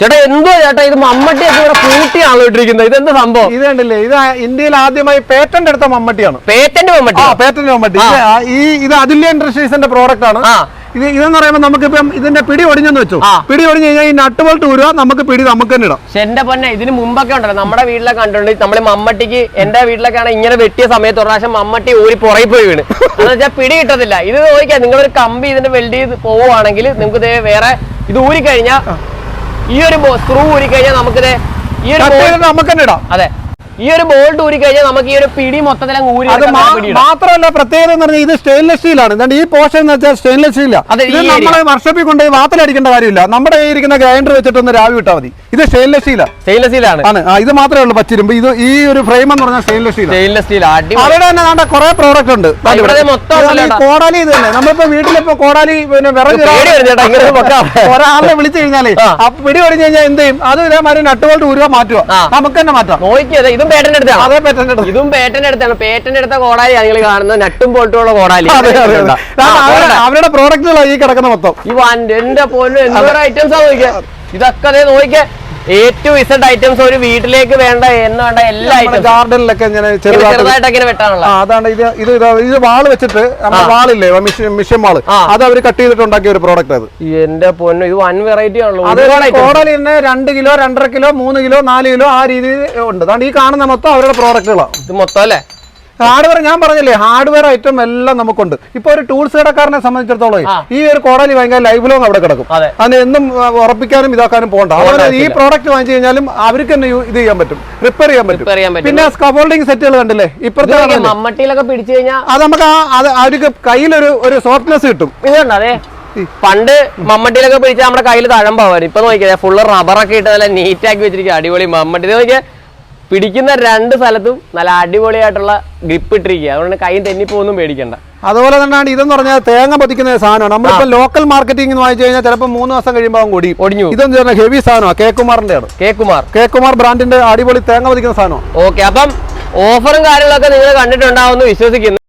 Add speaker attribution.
Speaker 1: ചേട്ടാ എന്തോ ചേട്ടാ ഇത് മമ്മട്ടിയൊക്കെ ഇവിടെ കൂട്ടിയാണല്ലോ ഇട്ടിരിക്കുന്നത്. ഇതെന്ത് സംഭവം?
Speaker 2: ഇത് കണ്ടില്ലേ ഇത് ഇന്ത്യയിൽ ആദ്യമായി പേറ്റന്റ് എടുത്ത മമ്മട്ടിയാണ്.
Speaker 1: പേറ്റന്റ് മമ്മട്ടി.
Speaker 2: ആ പേറ്റന്റ് മമ്മട്ടി. ഈ ഇത് അതുല്യ ഇൻഡസ്ട്രീസിന്റെ പ്രോഡക്റ്റ് ആണ്. ഇത് ഇതെന്ന് പറയുമ്പോൾ നമുക്കിപ്പം ഇതിന്റെ പിടി ഒടിഞ്ഞെന്ന് വെച്ചു. പിടി ഒടിഞ്ഞു കഴിഞ്ഞാൽ ഈ നട്ട് ബോൾട്ട് നമുക്ക് പിടി നമുക്ക് തന്നെ ഇടാം.
Speaker 1: എന്റെ പൊന്നെ ഇതിന് മുമ്പൊക്കെ ഉണ്ടല്ലോ നമ്മുടെ വീട്ടിലൊക്കെ കണ്ടിട്ടുണ്ട് നമ്മൾ മമ്മട്ടിക്ക് എന്റെ വീട്ടിലൊക്കെ ആണ് ഇങ്ങനെ വെട്ടിയ സമയത്ത് ഒരു പ്രാവശ്യം മമ്മട്ടി ഊരി പുറകെ പോയി വീണ്. എന്ന് വെച്ചാൽ പിടി കിട്ടത്തില്ല. ഇത് നോക്കിയാൽ നിങ്ങളൊരു കമ്പി ഇതിന്റെ വെൽഡ് ചെയ്ത് പോവുകയാണെങ്കിൽ നിങ്ങൾക്ക് വേറെ ഇത് ഊരി കഴിഞ്ഞാൽ ഈ ഒരു സ്ക്രൂ ഊരി കഴിഞ്ഞാൽ നമുക്കിത് ഈ ഒരു
Speaker 2: നമുക്ക് തന്നെ ഇടാം.
Speaker 1: അതെ. ഈ ഒരു ബോൾട്ട് ഊരി കഴിഞ്ഞാൽ നമുക്ക് ഈ ഒരു പിടി മൊത്തത്തിൽ ഊരി
Speaker 2: അത് മാത്രമല്ല പ്രത്യേകത എന്ന് പറഞ്ഞാൽ ഇത് സ്റ്റെയിൻലെസ് സ്റ്റീലാണ് എന്താണ് ഈ പോഷൻ എന്ന് വെച്ചാൽ സ്റ്റെയിൻലെസ്
Speaker 1: സ്റ്റീലാണ്
Speaker 2: ഇത് നമ്മളെ വർഷപ്പിൽ കൊണ്ടുപോയി വാത്തലടിക്കേണ്ട കാര്യമില്ല. നമ്മുടെ കയ്യിൽ ഇരിക്കുന്ന ഗ്രൈൻഡർ വെച്ചിട്ടൊന്ന് രാവി വിട്ടാൽ മതി. ഇത് സ്റ്റെയിൻലെസ് സ്റ്റീലാ
Speaker 1: സ്റ്റെയിൻലെസ് സ്റ്റീലാണ്
Speaker 2: ആണ്. ഇത് മാത്രമേ ഉള്ളൂ പച്ചിരുമ്പ്. ഇത് ഈ ഒരു ഫ്രെയിം എന്ന് പറഞ്ഞാൽ സ്റ്റെയിൻലെസ് സ്റ്റീൽ
Speaker 1: സ്റ്റെയിൻലെസ് സ്റ്റീൽ
Speaker 2: അവിടെ തന്നെ നമ്മുടെ കുറെ പ്രോഡക്റ്റ് ഉണ്ട്. ഇതാണ്. കോടാലി ഇത് തന്നെ. നമ്മളിപ്പോ വീട്ടിലിപ്പോ കോടാലി പിന്നെ വിറക്
Speaker 1: പേടി ഇങ്ങനെ വെക്കാം.
Speaker 2: ഒരാളെ വിളിച്ചു കഴിഞ്ഞാലേ പിടി ഒടിഞ്ഞു കഴിഞ്ഞാൽ എന്ത് ചെയ്യും? അത് ഇതേമാതിരി നട്ടുപോട്ട് ഉരുവ മാറ്റുക. നമുക്ക് തന്നെ മാറ്റാം.
Speaker 1: നോക്കിയത് ഇതും പേറ്റന്റ് എടുത്താണ് ഇതും പേറ്റന്റ് എടുത്താണ് പേറ്റന്റ് എടുത്ത കോടാലി നിങ്ങൾ കാണുന്നത് നട്ടും ബോൾട്ടുള്ള കോടാലി.
Speaker 2: അവരുടെ പ്രോഡക്റ്റുകളാണ് ഈ കിടക്കുന്ന മൊത്തം.
Speaker 1: ഈ എന്റെ പോലും എന്തോരം ഐറ്റംസ് ആണ് നോക്കിയ? ഇതൊക്കെ ദേ നോക്കിയ ഏറ്റവും ഇസഡ് ഐറ്റംസ് ഒരു വീട്ടിലേക്ക് വേണ്ട എന്ന് വേണ്ട എല്ലാ
Speaker 2: ഗാർഡനിലൊക്കെ ഇങ്ങനെ ചെറുതായിട്ട്
Speaker 1: ഇങ്ങനെ വെട്ടാനുള്ള.
Speaker 2: അതാണ് ഇത് ഇത് ഇതാ, വാൾ വെച്ചിട്ട് വാളില്ലേ മിഷൻ
Speaker 1: വാൾ.
Speaker 2: അത് അവർ കട്ട് ചെയ്തിട്ട് ഉണ്ടാക്കിയ ഒരു പ്രോഡക്റ്റ് അത്.
Speaker 1: എന്റെ പൊന്നു ഇത് വൺ വെറൈറ്റി ആണല്ലോ.
Speaker 2: തന്നെ രണ്ട് കിലോ രണ്ടര കിലോ മൂന്ന് കിലോ നാല് കിലോ ആ രീതിയിൽ ഉണ്ട്. അതാണ് ഈ കാണുന്ന മൊത്തം അവരുടെ പ്രോഡക്റ്റുകളാണ്
Speaker 1: ഇത് മൊത്തം അല്ലേ?
Speaker 2: ഹാർഡ്വെയർ ഞാൻ പറഞ്ഞില്ലേ ഹാർഡ്വെയർ ഐറ്റം എല്ലാം നമുക്കുണ്ട്. ഇപ്പൊ ഒരു ടൂൾസ് കടക്കാരനെ സംബന്ധിച്ചിടത്തോളം ഈ ഒരു കോടാലി ഭയങ്കര ലൈഫ് ലോങ് അവിടെ കിടക്കും.
Speaker 1: അത്.
Speaker 2: അതിന് എന്നും ഉറപ്പിക്കാനും ഇതാക്കാനും പോകണ്ട. അതുപോലെ ഈ പ്രോഡക്റ്റ് വാങ്ങിച്ചു കഴിഞ്ഞാലും അവർക്ക് തന്നെ ഇത് ചെയ്യാൻ പറ്റും. റിപ്പയർ ചെയ്യാൻ പറ്റും. പിന്നെ സ്കഫോൾഡിംഗ് സെറ്റുകൾ കണ്ടില്ലേ? ഇപ്പഴത്തെ
Speaker 1: മമ്മട്ടിയിലൊക്കെ പിടിച്ചു കഴിഞ്ഞാൽ
Speaker 2: അത് നമുക്ക് അവർക്ക് കയ്യിലൊരു ഒരു സോഫ്റ്റ്നെസ് കിട്ടും.
Speaker 1: ഇതുണ്ട് പണ്ട് മമ്മട്ടിയിലൊക്കെ പിടിച്ചാൽ നമ്മുടെ കയ്യിൽ തഴമ്പാവാൻ ഇപ്പൊ നോക്കിയാൽ ഫുള്ള് റബ്ബറൊക്കെ ഇട്ട് നല്ല നീറ്റാക്കി വെച്ചിരിക്കുക അടിപൊളി മമ്മട്ടി. നോക്കിയാൽ പിടിക്കുന്ന രണ്ട് സ്ഥലത്തും നല്ല അടിപൊളിയായിട്ടുള്ള ഗ്രിപ്പ് ഇട്ടിരിക്കുക അതുകൊണ്ട് കൈ തെന്നിപ്പോന്നും പേടിക്കണ്ട.
Speaker 2: അതുപോലെ തന്നെയാണ് ഇതെന്ന് പറഞ്ഞാൽ തേങ്ങ പൊതിക്കുന്ന സാധനം സാധനമാണ്. നമ്മളിപ്പോ ലോക്കൽ മാർക്കറ്റിംഗ് വാങ്ങിച്ചു കഴിഞ്ഞാൽ ചിലപ്പോൾ മൂന്ന് ദിവസം കഴിയുമ്പോൾ കൊടിയും.
Speaker 1: ഒടിഞ്ഞു
Speaker 2: ഇതെന്ന് പറഞ്ഞാൽ ഹെവി സാധനമാണ് കെ കുമാറിന്റെ ആണ്
Speaker 1: കെ കുമാർ
Speaker 2: കെ കുമാർ ബ്രാൻഡിന്റെ അടിപൊളി തേങ്ങ പൊതിക്കുന്ന സാധനമാണ്
Speaker 1: ഓക്കെ അപ്പം ഓഫറും കാര്യങ്ങളൊക്കെ നിങ്ങൾ കണ്ടിട്ടുണ്ടാവുമെന്ന് വിശ്വസിക്കുന്നു.